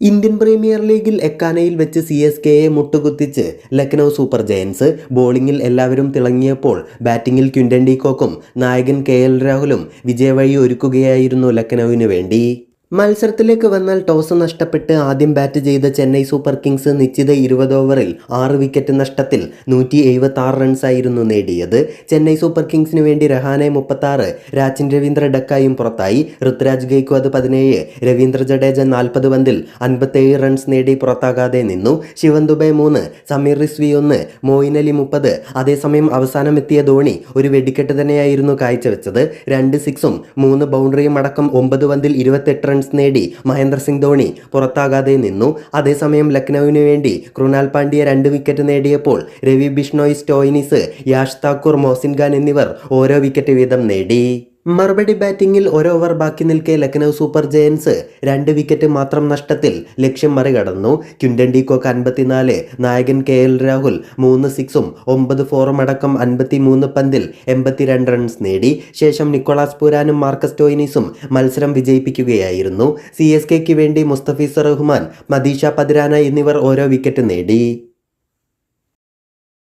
Indian premier ലീഗിൽ എക്കാനയിൽ വെച്ച് C S കെയെ മുട്ടുകുത്തിച്ച് ലക്നൗ സൂപ്പർ ജയൻസ്. ബോളിംഗിൽ എല്ലാവരും തിളങ്ങിയപ്പോൾ ബാറ്റിംഗിൽ ക്വിന്റൻ ഡീകോക്കും നായകൻ കെ എൽ രാഹുലും വിജയവഴി ഒരുക്കുകയായിരുന്നു ലക്നൌവിന് വേണ്ടി. മത്സരത്തിലേക്ക് വന്നാൽ ടോസ് നഷ്ടപ്പെട്ട് ആദ്യം ബാറ്റ് ചെയ്ത ചെന്നൈ സൂപ്പർ കിങ്സ് നിശ്ചിത ഇരുപത് ഓവറിൽ ആറ് വിക്കറ്റ് നഷ്ടത്തിൽ നൂറ്റി എഴുപത്തി ആറ് റൺസായിരുന്നു നേടിയത്. ചെന്നൈ സൂപ്പർ കിങ്സിന് വേണ്ടി രഹാനെ മുപ്പത്താറ് രാജിൻ രവീന്ദ്ര ഡക്കായും പുറത്തായി. ഋത്രാജ് ഗെയ്ക്വാദ് പതിനേഴ് രവീന്ദ്ര ജഡേജ നാൽപ്പത് പന്തിൽ അൻപത്തേഴ് റൺസ് നേടി പുറത്താകാതെ നിന്നു. ശിവൻ ദുബൈ മൂന്ന് സമീർ റിസ്വി ഒന്ന് മോയിൻ അലി മുപ്പത്. അതേസമയം അവസാനം എത്തിയ ധോണി ഒരു വെടിക്കെട്ട് തന്നെയായിരുന്നു കാഴ്ചവെച്ചത്. രണ്ട് സിക്സും മൂന്ന് ബൗണ്ടറിയും അടക്കം ഒമ്പത് പന്തിൽ ഇരുപത്തെട്ട് റൺസ് നേടി മഹേന്ദ്ര സിംഗ് ധോണി പുറത്താകാതെ നിന്നു. അതേസമയം ലക്നൌവിന് വേണ്ടി കൃണാൽ പാണ്ഡ്യ രണ്ട് വിക്കറ്റ് നേടിയപ്പോൾ രവി ബിഷ്ണോയ് സ്റ്റോയിനിസ് യാഷ് താക്കൂർ മോസിൻ ഖാൻ എന്നിവർ ഓരോ വിക്കറ്റ് വീതം നേടി. മറുപടി ബാറ്റിംഗിൽ ഒരു ഓവർ ബാക്കി നിൽക്കെ ലക്നൗ സൂപ്പർ ജയൻസ് രണ്ട് വിക്കറ്റ് മാത്രം നഷ്ടത്തിൽ ലക്ഷ്യം മറികടന്നു. ക്യുൻഡൻ ഡീകോക്ക് അൻപത്തിനാല് നായകൻ കെ എൽ രാഹുൽ മൂന്ന് സിക്സും ഒമ്പത് ഫോറും അടക്കം അൻപത്തി മൂന്ന് പന്തിൽ എൺപത്തിരണ്ട് റൺസ് നേടി. ശേഷം നിക്കോളാസ് പുരാനും മാർക്കസ് ടോയിനിസും മത്സരം വിജയിപ്പിക്കുകയായിരുന്നു. സി എസ് കെക്ക് വേണ്ടി മുസ്തഫീസർ റഹ്മാൻ മദീഷ പതിരാന എന്നിവർ ഓരോ വിക്കറ്റ് നേടി.